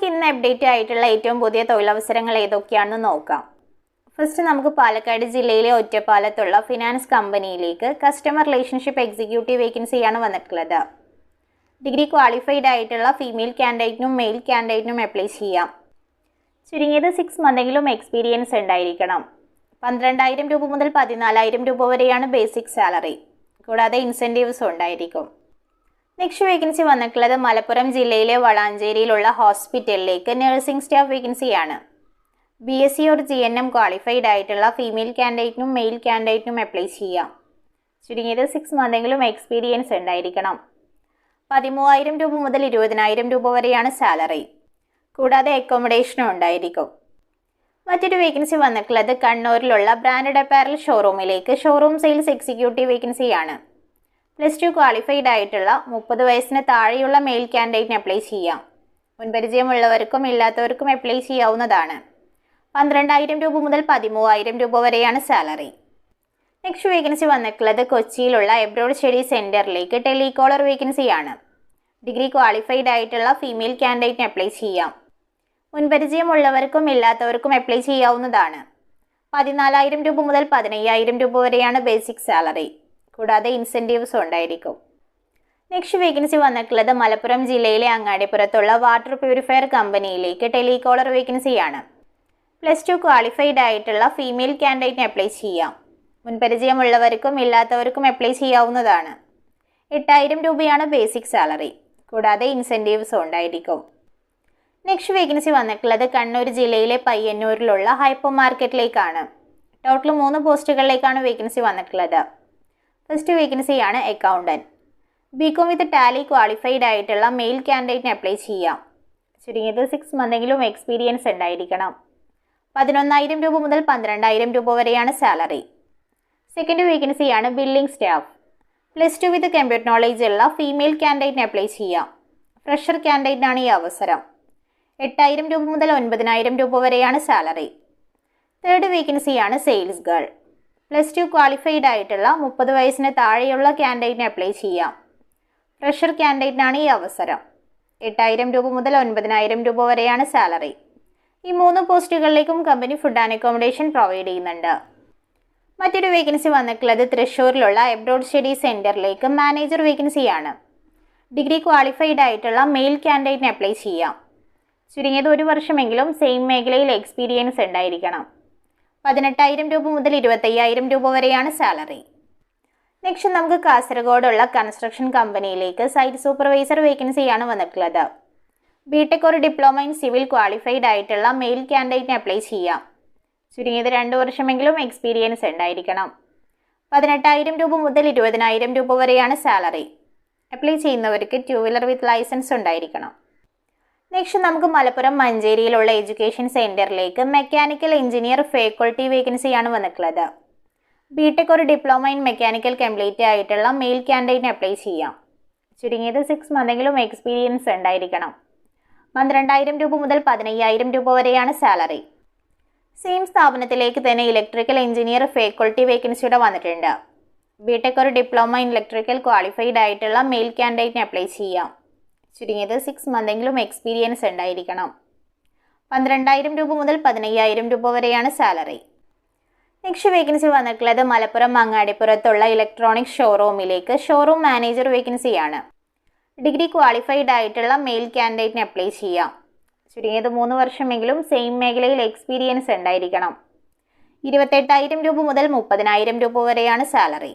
നമുക്ക് ഇന്ന് അപ്ഡേറ്റ് ആയിട്ടുള്ള ഏറ്റവും പുതിയ തൊഴിലവസരങ്ങൾ ഏതൊക്കെയാണെന്ന് നോക്കാം. ഫസ്റ്റ് നമുക്ക് പാലക്കാട് ജില്ലയിലെ ഒറ്റപ്പാലത്തുള്ള ഫിനാൻസ് കമ്പനിയിലേക്ക് കസ്റ്റമർ റിലേഷൻഷിപ്പ് എക്സിക്യൂട്ടീവ് വേക്കൻസിയാണ് വന്നിട്ടുള്ളത്. ഡിഗ്രി ക്വാളിഫൈഡ് ആയിട്ടുള്ള ഫീമെയിൽ കാൻഡിഡേറ്റിനും മെയിൽ കാൻഡിഡേറ്റിനും അപ്ലൈ ചെയ്യാം. ചുരുങ്ങിയത് സിക്സ് മന്തെങ്കിലും എക്സ്പീരിയൻസ് ഉണ്ടായിരിക്കണം. പന്ത്രണ്ടായിരം രൂപ മുതൽ പതിനാലായിരം രൂപ വരെയാണ് ബേസിക് സാലറി കൂടാതെ ഇൻസെന്റീവ്സും ഉണ്ടായിരിക്കും. നെക്സ്റ്റ് വേക്കൻസി വന്നിട്ടുള്ളത് മലപ്പുറം ജില്ലയിലെ വളാഞ്ചേരിയിലുള്ള ഹോസ്പിറ്റലിലേക്ക് നഴ്സിംഗ് സ്റ്റാഫ് വേക്കൻസിയാണ് B S C or G N M qualified ആയിട്ടുള്ള ഫീമെയിൽ കാൻഡിഡേറ്റിനും മെയിൽ കാൻഡിഡേറ്റിനും അപ്ലൈ ചെയ്യാം. ചുരുങ്ങിയത് സിക്സ് മന്തെങ്കിലും എക്സ്പീരിയൻസ് ഉണ്ടായിരിക്കണം. പതിമൂവായിരം രൂപ മുതൽ ഇരുപതിനായിരം രൂപ വരെയാണ് സാലറി കൂടാതെ അക്കോമഡേഷനും ഉണ്ടായിരിക്കും. മറ്റൊരു വേക്കൻസി വന്നിട്ടുള്ളത് കണ്ണൂരിലുള്ള ബ്രാൻഡഡ് അപ്പാരൽ ഷോറൂമിലേക്ക് ഷോറൂം സെയിൽസ് എക്സിക്യൂട്ടീവ് വേക്കൻസിയാണ് പ്ലസ് ടു ക്വാളിഫൈഡ് ആയിട്ടുള്ള മുപ്പത് വയസ്സിന് താഴെയുള്ള മെയിൽ ക്യാൻഡിഡേറ്റിന് അപ്ലൈ ചെയ്യാം. മുൻപരിചയമുള്ളവർക്കും ഇല്ലാത്തവർക്കും അപ്ലൈ ചെയ്യാവുന്നതാണ്. പന്ത്രണ്ടായിരം രൂപ മുതൽ പതിമൂവായിരം രൂപ വരെയാണ് സാലറി നെക്സ്റ്റ് വേക്കൻസി വന്നിട്ടുള്ളത് കൊച്ചിയിലുള്ള എബ്രോഡ് സ്റ്റഡി സെന്ററിലേക്ക് ടെലികോളർ വേക്കൻസിയാണ് ഡിഗ്രി ക്വാളിഫൈഡ് ആയിട്ടുള്ള ഫീമെയിൽ ക്യാൻഡിഡേറ്റിന് അപ്ലൈ ചെയ്യാം. മുൻപരിചയമുള്ളവർക്കും ഇല്ലാത്തവർക്കും അപ്ലൈ ചെയ്യാവുന്നതാണ്. പതിനാലായിരം രൂപ മുതൽ പതിനയ്യായിരം രൂപ വരെയാണ് ബേസിക് സാലറി കൂടാതെ ഇൻസെന്റീവ്സും ഉണ്ടായിരിക്കും. നെക്സ്റ്റ് വേക്കൻസി വന്നിട്ടുള്ളത് മലപ്പുറം ജില്ലയിലെ അങ്ങാടിപ്പുറത്തുള്ള വാട്ടർ പ്യൂരിഫയർ കമ്പനിയിലേക്ക് ടെലികോളർ വേക്കൻസിയാണ് പ്ലസ് ടു ക്വാളിഫൈഡ് ആയിട്ടുള്ള ഫീമെയിൽ കാൻഡിഡേറ്റിന് അപ്ലൈ ചെയ്യാം. മുൻപരിചയമുള്ളവർക്കും ഇല്ലാത്തവർക്കും അപ്ലൈ ചെയ്യാവുന്നതാണ്. എട്ടായിരം രൂപയാണ് ബേസിക് സാലറി കൂടാതെ ഇൻസെന്റീവ്സും ഉണ്ടായിരിക്കും. നെക്സ്റ്റ് വേക്കൻസി വന്നിട്ടുള്ളത് കണ്ണൂർ ജില്ലയിലെ പയ്യന്നൂരിലുള്ള ഹൈപ്പർ മാർക്കറ്റിലേക്കാണ് ടോട്ടൽ മൂന്ന് പോസ്റ്റുകളിലേക്കാണ് വേക്കൻസി വന്നിട്ടുള്ളത്. ഫസ്റ്റ് വേക്കൻസിയാണ് accountant B com with Tally qualified ആയിട്ടുള്ള മെയിൽ കാൻഡിഡേറ്റിന് അപ്ലൈ ചെയ്യാം. ചുരുങ്ങിയത് സിക്സ് മന്തെങ്കിലും എക്സ്പീരിയൻസ് ഉണ്ടായിരിക്കണം. പതിനൊന്നായിരം രൂപ മുതൽ പന്ത്രണ്ടായിരം രൂപ വരെയാണ് സാലറി സെക്കൻഡ് വേക്കൻസിയാണ് billing staff plus two with computer knowledge ഉള്ള ഫീമെയിൽ കാൻഡിഡേറ്റിന് അപ്ലൈ ചെയ്യാം. ഫ്രഷർ കാൻഡിഡേറ്റിനാണ് ഈ അവസരം. എട്ടായിരം രൂപ മുതൽ ഒൻപതിനായിരം രൂപ വരെയാണ് സാലറി തേർഡ് വേക്കൻസിയാണ് sales girl plus two qualified ആയിട്ടുള്ള മുപ്പത് വയസ്സിന് താഴെയുള്ള കാൻഡിഡേറ്റിന് അപ്ലൈ ചെയ്യാം. ഫ്രഷർ കാൻഡിഡേറ്റിനാണ് ഈ അവസരം. എട്ടായിരം രൂപ മുതൽ ഒൻപതിനായിരം രൂപ വരെയാണ് സാലറി ഈ മൂന്ന് പോസ്റ്റുകളിലേക്കും company food and accommodation provide ചെയ്യുന്നുണ്ട്. മറ്റൊരു വേക്കൻസി വന്നിട്ടുള്ളത് തൃശ്ശൂരിലുള്ള എബ്രോഡ് സ്റ്റഡി സെന്ററിലേക്ക് മാനേജർ വേക്കൻസിയാണ് ഡിഗ്രി ക്വാളിഫൈഡ് ആയിട്ടുള്ള മെയിൽ ക്യാൻഡിഡേറ്റിന് അപ്ലൈ ചെയ്യാം. ചുരുങ്ങിയത് ഒരു വർഷമെങ്കിലും സെയിം മേഖലയിൽ എക്സ്പീരിയൻസ് ഉണ്ടായിരിക്കണം. പതിനെട്ടായിരം രൂപ മുതൽ ഇരുപത്തയ്യായിരം രൂപ വരെയാണ് സാലറി. നെക്സ്റ്റ് നമുക്ക് കാസർഗോഡുള്ള കൺസ്ട്രക്ഷൻ കമ്പനിയിലേക്ക് സൈറ്റ് സൂപ്പർവൈസർ വേക്കൻസിയാണ് വന്നിട്ടുള്ളത്. ബിടെക് ഒരു ഡിപ്ലോമ ഇൻ സിവിൽ ക്വാളിഫൈഡ് ആയിട്ടുള്ള മെയിൽ കാൻഡിഡേറ്റിന് അപ്ലൈ ചെയ്യാം. ചുരുങ്ങിയത് രണ്ട് വർഷമെങ്കിലും എക്സ്പീരിയൻസ് ഉണ്ടായിരിക്കണം. പതിനെട്ടായിരം രൂപ മുതൽ ഇരുപതിനായിരം രൂപ വരെയാണ് സാലറി. അപ്ലൈ ചെയ്യുന്നവർക്ക് ടു വീലർ വിത്ത് ലൈസൻസ് ഉണ്ടായിരിക്കണം. നെക്സ്റ്റ് നമുക്ക് മലപ്പുറം മഞ്ചേരിയിലുള്ള എഡ്യൂക്കേഷൻ സെന്ററിലേക്ക് മെക്കാനിക്കൽ എഞ്ചിനീയർ ഫാക്കൾട്ടി വേക്കൻസിയാണ് വന്നിട്ടുള്ളത്. ബി ടെക് ഒരു ഡിപ്ലോമ ഇൻ മെക്കാനിക്കൽ കംപ്ലീറ്റ് ആയിട്ടുള്ള മെയിൽ ക്യാൻഡേറ്റിന് അപ്ലൈ ചെയ്യാം. ചുരുങ്ങിയത് സിക്സ് മന്തെങ്കിലും എക്സ്പീരിയൻസ് ഉണ്ടായിരിക്കണം. പന്ത്രണ്ടായിരം രൂപ മുതൽ പതിനയ്യായിരം രൂപ വരെയാണ് സാലറി സെയിം സ്ഥാപനത്തിലേക്ക് തന്നെ ഇലക്ട്രിക്കൽ എഞ്ചിനീയർ ഫാക്കൾട്ടി വേക്കൻസിയുടെ വന്നിട്ടുണ്ട്. ബിടെക് ഒരു ഡിപ്ലോമ ഇൻ ഇലക്ട്രിക്കൽ ക്വാളിഫൈഡ് ആയിട്ടുള്ള മെയിൽ ക്യാൻഡേറ്റിന് അപ്ലൈ ചെയ്യാം. ചുരുങ്ങിയത് സിക്സ് മന്തെങ്കിലും എക്സ്പീരിയൻസ് ഉണ്ടായിരിക്കണം. പന്ത്രണ്ടായിരം രൂപ മുതൽ പതിനയ്യായിരം രൂപ വരെയാണ് സാലറി നെക്സ്റ്റ് വേക്കൻസി വന്നിട്ടുള്ളത് മലപ്പുറം മങ്ങാടിപ്പുറത്തുള്ള ഇലക്ട്രോണിക് ഷോറൂമിലേക്ക് ഷോറൂം മാനേജർ വേക്കൻസിയാണ് ഡിഗ്രി ക്വാളിഫൈഡ് ആയിട്ടുള്ള മെയിൽ കാൻഡിഡേറ്റിന് അപ്ലൈ ചെയ്യാം. ചുരുങ്ങിയത് മൂന്ന് വർഷമെങ്കിലും സെയിം മേഖലയിൽ എക്സ്പീരിയൻസ് ഉണ്ടായിരിക്കണം. ഇരുപത്തെട്ടായിരം രൂപ മുതൽ മുപ്പതിനായിരം രൂപ വരെയാണ് സാലറി